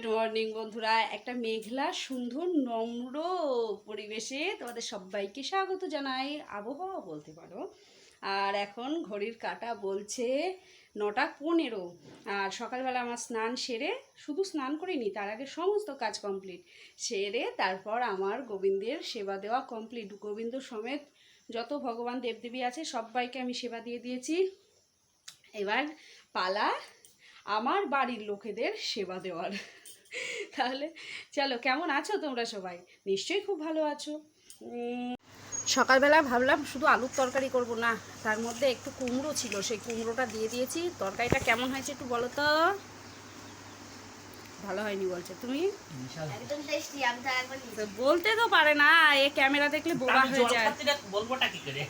Good morning বন্ধুরা। একটা মেঘলা, সুন্দর, নম্র পরিবেশে তোমাদের সবাইকে স্বাগত জানাই। আবহাওয়া বলতে পারো। আর এখন ঘড়ির কাটা বলছে নটা পনেরো। আর সকালবেলা আমার স্নান সেরে, শুধু স্নান করিনি, তার আগে সমস্ত কাজ কমপ্লিট সেরে তারপর আমার গোবিন্দের সেবা দেওয়া কমপ্লিট গোবিন্দ সমেত যত ভগবান দেবদেবী আছে, সবাইকে আমি সেবা দিয়ে দিয়েছি। এবার পালা আমার বাড়ির লোকেদের সেবা দেওয়ার। তাহলে চলো কেমন আছো তোমরা সবাই? নিশ্চয়ই খুব ভালো আছো। সকালবেলা ভাবলাম শুধু আলুর তরকারি করব না তার মধ্যে একটু কুমড়ো ছিল সেই কুমড়োটা দিয়ে দিয়েছি। তরকারিটা কেমন হয়েছে একটু বলো তো? ভালো হয়নি বলছে তুমি? বলতে তো পারে না এ ক্যামেরা দেখলে বোবা হয়ে যায়। খাচ্ছি না, বলবোটা কি করে?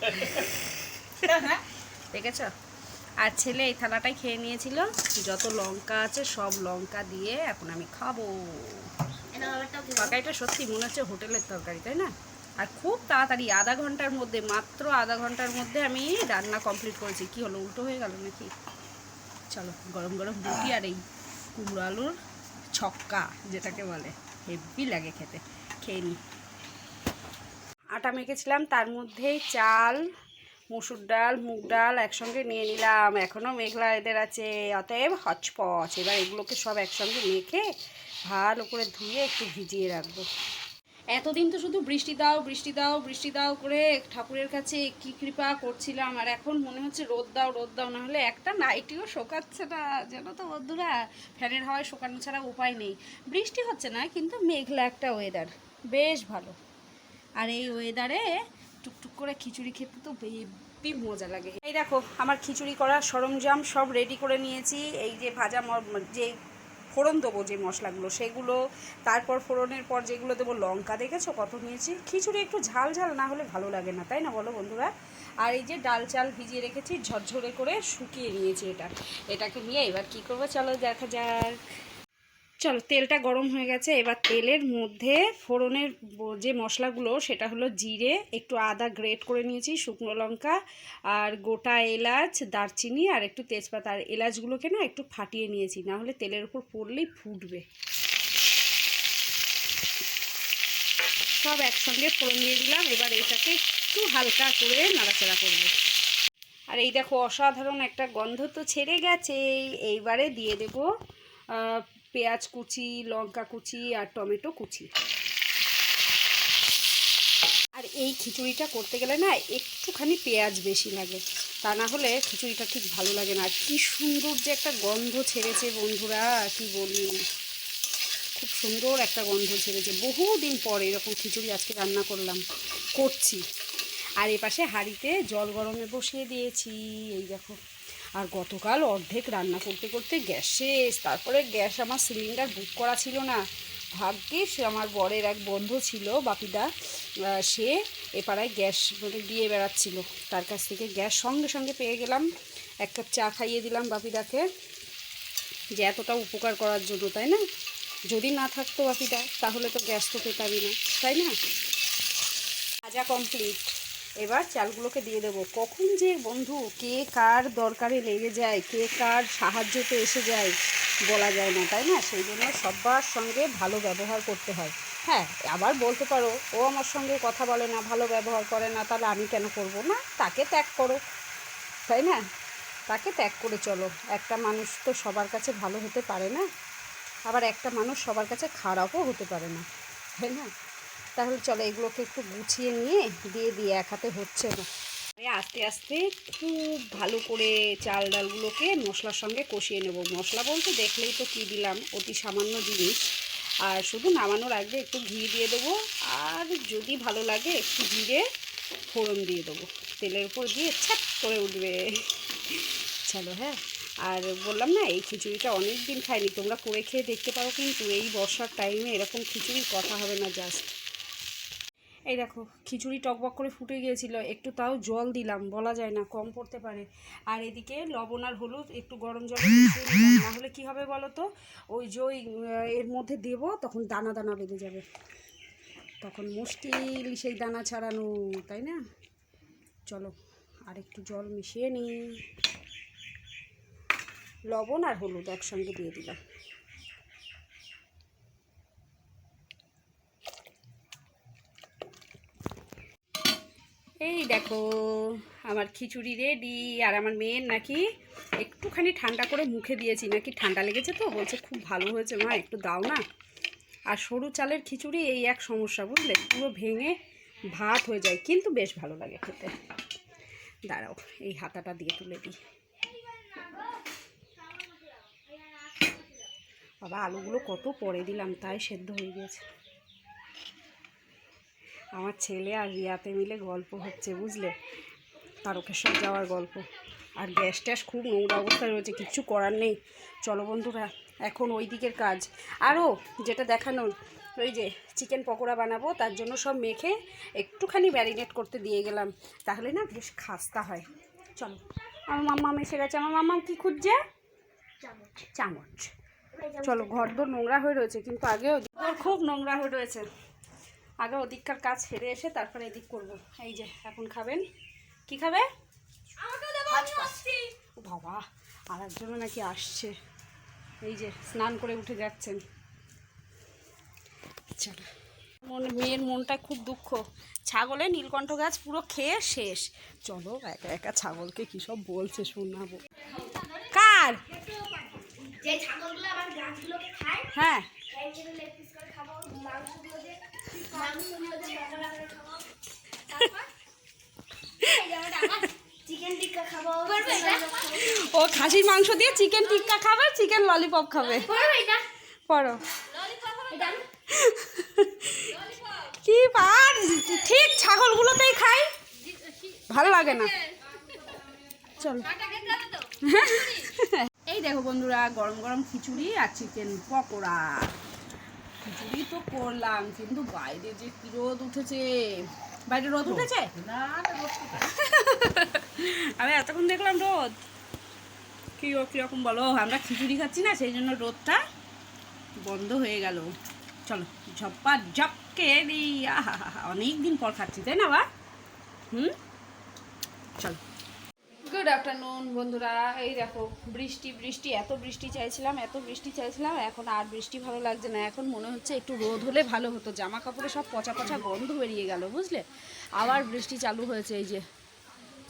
দেখেছ? আর ছেলে এই থালাটাই খেয়ে নিয়েছিল। যত লঙ্কা আছে সব লঙ্কা দিয়ে এখন আমি খাব। তরকারিটা সত্যি মনে হচ্ছে হোটেলের তরকারি, তাই না? আর খুব তাড়াতাড়ি, আধা ঘণ্টার মধ্যে, মাত্র আধা ঘণ্টার মধ্যে আমি রান্না কমপ্লিট করেছি। কি হলো, উল্টো হয়ে গেল নাকি? চলো, গরম গরম রুটি আর এই কুমড়ো আলুর ছক্কা, যেটাকে বলে। হেভি লাগে খেতে। খেয়ে নিই আটা মেখেছিলাম, তার মধ্যেই চাল মসুর ডাল, মুগ ডাল একসঙ্গে নিয়ে নিলাম। এখনও মেঘলা এদের আছে, অতএব হচপচ। এবার এগুলোকে সব একসঙ্গে মেখে ভালো করে ধুয়ে একটু ভিজিয়ে রাখব। এতদিন তো শুধু বৃষ্টি দাও বৃষ্টি দাও বৃষ্টি দাও করে ঠাকুরের কাছে কি কৃপা করছিলাম। আর এখন মনে হচ্ছে রোদ দাও রোদ দাও, না হলে একটা নাইটিও শোকাচ্ছে না। যেন তো বন্ধুরা, ফ্যানের হাওয়ায় শোকানো ছাড়া উপায় নেই। বৃষ্টি হচ্ছে না, কিন্তু মেঘলা একটা ওয়েদার বেশ ভালো। আর এই ওয়েদারে টুকটুক করে খিচুড়ি খেতে তো হেব্বি মজা লাগে। এই দেখো, আমার খিচুড়ি করার সরঞ্জাম সব রেডি করে নিয়েছি। এই যে ভাজা যে ফোড়ন দেবো যে মশলাগুলো, সেগুলো, তারপর ফোড়নের পর যেগুলো দেবো, লঙ্কা দেখেছ কত নিয়েছি? খিচুড়ি একটু ঝাল ঝাল না হলে ভালো লাগে না, তাই না বলো বন্ধুরা? আর এই যে ডাল চাল ভিজিয়ে রেখেছি, ঝরঝরে করে শুকিয়ে নিয়েছি এটা। এটাকে নিয়ে এবার কি করব? চলো দেখা যাক। চলো, তেলটা গরম হয়ে গেছে। এবার তেলের মধ্যে ফোড়নের যে মশলাগুলো, সেটা হলো জিরে, একটু আদা গ্রেট করে নিয়েছি, শুকনো লঙ্কা আর গোটা এলাচ, দারচিনি আর একটু তেজপাতা। আর এলাচগুলোকে না একটু ফাটিয়ে নিয়েছি, না হলে তেলের উপর পড়লেই ফুটবে। সব একসঙ্গে ফোড়ন দিয়ে দিলাম, এবার এটাকে একটু হালকা করে নাড়াচাড়া করব। আর এই দেখো, অসাধারণ একটা গন্ধ তো ছেড়ে গেছে এইবারে দিয়ে দেব পেঁয়াজ কুচি, লঙ্কা কুচি আর টমেটো কুচি। আর এই খিচুড়িটা করতে গেলে না একটুখানি পেঁয়াজ বেশি লাগে, তা না হলে খিচুড়িটা ঠিক ভালো লাগে না। কি সুন্দর যে একটা গন্ধ ছেড়েছে বন্ধুরা, কি বলি খুব সুন্দর একটা গন্ধ ছেড়েছে। বহুদিন পর এরকম খিচুড়ি আজকে রান্না করলাম, করছি। আর এ পাশে হাঁড়িতে জল গরমে বসিয়ে দিয়েছি, এই দেখো। আর গতকাল অর্ধেক রান্না করতে করতে গ্যাস শেষ। তারপরে গ্যাস আমার সিলিন্ডার বুক করা ছিল না। ভাগ্যিস আমার বরের এক বন্ধু ছিল, বাপিদা সে এ পাড়ায় গ্যাস মানে দিয়ে বেড়াচ্ছিল। তার কাছ থেকে গ্যাস সঙ্গে সঙ্গে পেয়ে গেলাম। এক কাপ চা খাইয়ে দিলাম বাপিদাকে। যে এতটা উপকার করার জন্য, তাই না? যদি না থাকতো বাপিদা, তাহলে তো গ্যাস তো পেতামই না, তাই না? ভাজা কমপ্লিট এবার চালগুলোকে দিয়ে দেবো। কখন যে বন্ধু কে কার দরকারে লেগে যায়, কে কার সাহায্যতে এসে যায় বলা যায় না, তাই না? সেই জন্য সবার সঙ্গে ভালো ব্যবহার করতে হয়। হ্যাঁ আবার বলতে পারো, ও আমার সঙ্গে কথা বলে না, ভালো ব্যবহার করে না, তাহলে আমি কেন করব? না, তাকে ত্যাগ করো, তাই না? তাকে ত্যাগ করে চলো। একটা মানুষ তো সবার কাছে ভালো হতে পারে না, আবার একটা মানুষ সবার কাছে খারাপও হতে পারে না, তাই না? তাহলে চলো এগুলোকে একটু গুছিয়ে নিয়ে দিয়ে দিয়ে এক হাতে হচ্ছে না। আস্তে আস্তে খুব ভালো করে চাল ডালগুলোকে মশলার সঙ্গে কষিয়ে নেব। মশলা বলতে দেখলেই তো কী দিলাম, অতি সামান্য জিনিস। আর শুধু নামানোর আগে একটু ঘি দিয়ে দেবো, আর যদি ভালো লাগে একটু জিরে ফোড়ন দিয়ে দেবো। তেলের উপর দিয়ে ছাপ করে উঠবে। চলো হ্যাঁ। আর বললাম না, এই খিচুড়িটা অনেক দিন খাইনি, তোমরা করে খেয়ে দেখতে পারো কিন্তু এই বর্ষার টাইমে এরকম খিচুড়ির কথা হবে না জাস্ট এই দেখো, খিচুড়ি টকবক করে ফুটে গিয়েছিল, একটু তাও জল দিলাম, বলা যায় না, কম পড়তে পারে। আর এদিকে লবণ আর হলুদ, একটু গরম জলে না হলে কী হবে বলো তো ওই ওই এর মধ্যে দেবো, তখন দানা দানা বেঁধে যাবে। তখন মুশকিল সেই দানা ছাড়ানো, তাই না? চলো, আর একটু জল মিশিয়ে নিই। লবণ আর হলুদ একসঙ্গে দিয়ে দিলাম। এই দেখো, আমার খিচুড়ি রেডি আর আমার মেয়ের নাকি একটুখানি ঠান্ডা করে মুখে দিয়েছি। নাকি ঠান্ডা লেগেছে তো? বলছে খুব ভালো হয়েছে মা, একটু দাও না। আর সরু চালের খিচুড়ি এই এক সমস্যা, বুঝলে? পুরো ভেঙে ভাত হয়ে যায়, কিন্তু বেশ ভালো লাগে খেতে। দাঁড়াও, এই হাতাটা দিয়ে তুলে দিই। বাবা, আলুগুলো কত পরে দিলাম, তাই সেদ্ধ হয়ে গেছে। আমার ছেলে আর রিয়াতে মিলে গল্প হচ্ছে বুঝলে? তারকেশ্বর যাওয়ার গল্প। আর গ্যাস ট্যাস খুব নোংরা অবস্থায় রয়েছে কিচ্ছু করার নেই। চলো বন্ধুরা এখন ওই দিকের কাজ। আরও যেটা দেখানো ওই যে চিকেন পকোড়া বানাবো তার জন্য সব মেখে একটুখানি ম্যারিনেট করতে দিয়ে গেলাম। তাহলে না বেশ খাস্তা হয়। চলো আমার মাম্মাম এসে গেছে। আমার মাম্মাম কি খুঁজছে? চামচ। চামচ। চলো ঘর দোর নোংরা হয়ে রয়েছে কিন্তু আগেও খুব নোংরা হয়ে রয়েছে। আগে ওদিককার কাজ সেরে এসে তারপরে এদিক করব। এই যে এখন খাবেন? কি খাবে? ও বাবা আর একজনও নাকি আসছে। এই যে স্নান করে উঠে যাচ্ছেন। চলো। মন মেয়ের মনটা খুব দুঃখ। ছাগলে নীলকণ্ঠ গাছ পুরো খেয়ে শেষ। চলো একা একা ছাগলকে কী সব বলছে শোনাবো। কার? হ্যাঁ। ও খাসির মাংস দিয়ে চিকেন টিক্কা খাবে চিকেন ললিপপ খাবে। করবে পড়ো। কি পার? ঠিক ছাগলগুলোতেই খাই। ভালো লাগে না। চলো। এই দেখো বন্ধুরা গরম গরম খিচুড়ি আর চিকেন পকোড়া। খিচুড়ি তো করলাম কিন্তু বাইরে যে কি রোদ উঠেছে? বাইরে রোদ উঠেছে? আমি এতক্ষণ দেখলাম রোদ। কি কীরকম বলো? আমরা খিচুড়ি খাচ্ছি না সেই জন্য রোদটা বন্ধ হয়ে গেল। চলো ঝপ্পা ঝপকে রে অনেক দিন পর খাচ্ছি তাই না বা হুম? চলো। গুড আফটারনুন বন্ধুরা। এই দেখো, বৃষ্টি বৃষ্টি, এত বৃষ্টি চাইছিলাম, এত বৃষ্টি চাইছিলাম, এখন আর বৃষ্টি ভালো লাগছে না। এখন মনে হচ্ছে একটু রোদ হলে ভালো হতো। জামা কাপড়ে সব পচা পচা গন্ধ বেরিয়ে গেল, বুঝলে? আবার বৃষ্টি চালু হয়েছে, এই যে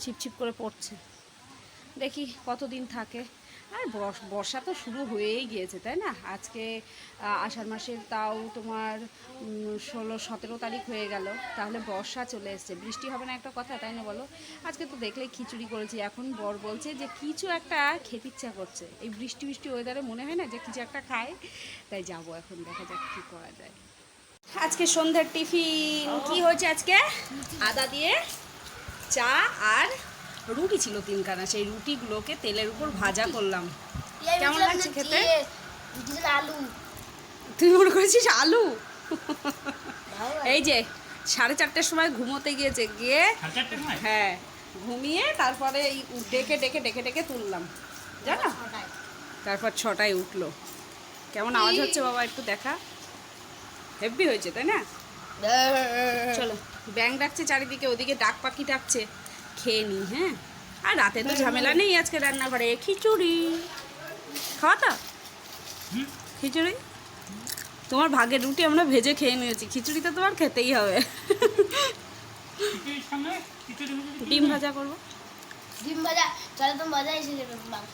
ছিপছিপ করে পড়ছে। দেখি কতদিন থাকে। আর বর্ষ- তো শুরু হয়েই গিয়েছে, তাই না? আজকে আষাঢ় মাসের তাও তোমার ষোলো, সতেরো তারিখ হয়ে গেল। তাহলে বর্ষা চলে এসছে। বৃষ্টি হবে না একটা কথা, তাই না বলো? আজকে তো দেখলে খিচুড়ি করেছি। এখন বর বলছে যে কিছু একটা খেতে ইচ্ছা করছে। এই বৃষ্টি বৃষ্টি ওয়েদারে মনে হয় না যে কিছু একটা খায়? তাই যাব এখন, দেখা যাক কী করা যায়। আজকে সন্ধ্যার টিফিন। কি হয়েছে আজকে? আদা দিয়ে চা আর রুটি ছিল তিনখানা সেই রুটিগুলোকে তেলের উপর ভাজা করলাম। কেমন লাগছে খেতে? আলু। তুই মনে করেছিস আলু? এই যে সাড়ে চারটের সময় ঘুমোতে গিয়েছে গিয়ে হ্যাঁ ঘুমিয়ে তারপরে এই ডেকে ডেকে ডেকে ডেকে তুললাম। জানো? তারপর ছটায় উঠল। কেমন আওয়াজ হচ্ছে বাবা একটু দেখা? হেভি হয়েছে তাই না? চলো ব্যাং ডাকছে চারিদিকে ওদিকে ডাক পাখি ডাকছে। খেয়ে নিই হ্যাঁ? আর রাতে তো ঝামেলা নেই আজকে রান্নাঘরে খিচুড়ি। খাওয়া তো? খিচুড়ি? তোমার ভাগের রুটি আমরা ভেজে খেয়ে নিয়েছি খিচুড়ি তো তোমার খেতেই হবে। ডিম ভাজা করব। ডিম ভাজা চলে তো মজা এসে যাবে মাংস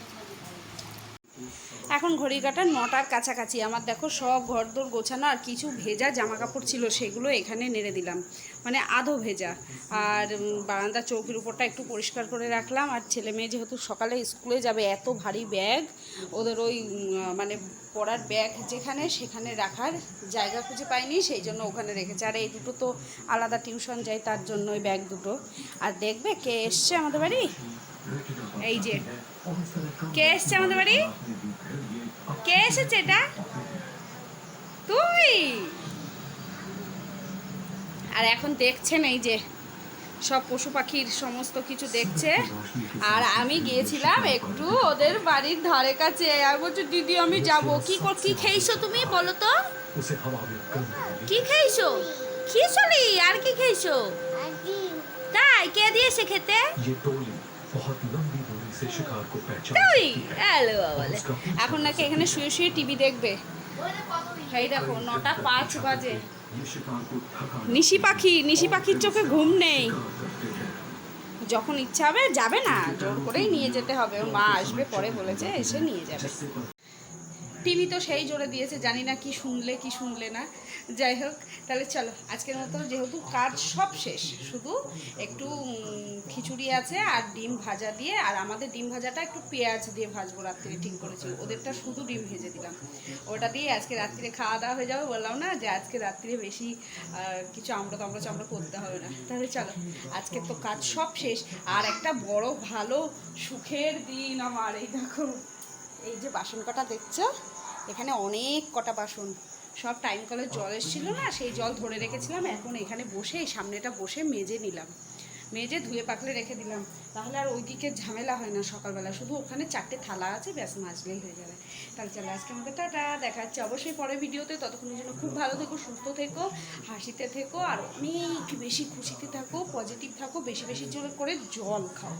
এখন ঘড়ি কাটার নটার কাছাকাছি। আমার দেখো সব ঘরদোর গোছানো আর কিছু ভেজা জামা কাপড় ছিল সেগুলো এখানে নেড়ে দিলাম। মানে আধো ভেজা। আর উম, বারান্দার চৌকির উপরটা একটু পরিষ্কার করে রাখলাম। আর ছেলে মেয়ে যেহেতু সকালে স্কুলে যাবে এত ভারী ব্যাগ ওদের ওই মানে পড়ার ব্যাগ যেখানে সেখানে রাখার জায়গা খুঁজে পাইনি সেই জন্য ওখানে রেখেছে। আর এই দুটো তো আলাদা টিউশন যায় তার জন্য ওই ব্যাগ দুটো। আর দেখবে কে এসছে আমাদের বাড়ি? এই যে কে এসছে আমাদের বাড়ি? কে এসেছে এটা? তুই আর এখন দেখছেন এই যে সব পশু পাখির সমস্ত কিছু দেখছে। আর আমি গিয়েছিলাম একটু ওদের বাড়ির ধারে কাছে। আর বলছো দিদি আমি যাব। কি কি খেয়েছো তুমি বলো তো? কি খেয়েছো? খেয়েছো খিচুড়ি। আর কি খেয়েছো? তাই কে দিয়েছে খেতে? এখন নাকি এখানে শুয়ে শুয়ে টিভি দেখবে। এই দেখো, নটা পাঁচ বাজে। নিশি পাখি, নিশি পাখির চোখে ঘুম নেই। যখন ইচ্ছা হবে, যাবে না, জোর করেই নিয়ে যেতে হবে। ওর মা আসবে, পরে বলেছে, এসে নিয়ে যাবে। টিভি তো সেই জোরে দিয়েছে, জানি না কি শুনলে কি শুনলে না। যাই হোক, তাহলে চলো, আজকের মতো যেহেতু কাজ সব শেষ, শুধু একটু খিচুড়ি আছে আর ডিম ভাজা দিয়ে, আর আমাদের ডিম ভাজাটা একটু পেঁয়াজ দিয়ে ভাজবো রাত্রে, ঠিক করেছি? ওদেরটা শুধু ডিম ভেজে দিলাম। ওটা দিয়ে আজকে রাত্রিরে খাওয়া দাওয়া হয়ে যাবে, বললাম না যে আজকে রাত্রিরে বেশি কিছু আমরা তামড়া চামড়া করতে হবে না। তাহলে চলো, আজকে তো কাজ সব শেষ, আর একটা বড় ভালো সুখের দিন আমার, এই দেখো। এই যে বাসন কটা দেখছ? এখানে অনেক কটা বাসন। সব টাইম কলের জল এসেছিল না, সেই জল ধরে রেখেছিলাম, এখন এখানে বসে, এই সামনেটা বসে মেজে নিলাম। মেজে ধুয়ে পাকলে রেখে দিলাম। তাহলে আর ওইদিকে ঝামেলা হয় না সকালবেলা, শুধু ওখানে চারটে থালা আছে, ব্যাস মাজলেই হয়ে যাবে। তাহলে চলো, আজকে আমাদের টাটা, দেখা যাচ্ছে অবশ্যই পরের ভিডিওতে। ততক্ষণের জন্য খুব ভালো থেকো, সুস্থ থেকো, হাসিতে থেকো, আর অনেক বেশি খুশিতে থাকো পজিটিভ থাকো, বেশি বেশি জোরে করে জল খাও।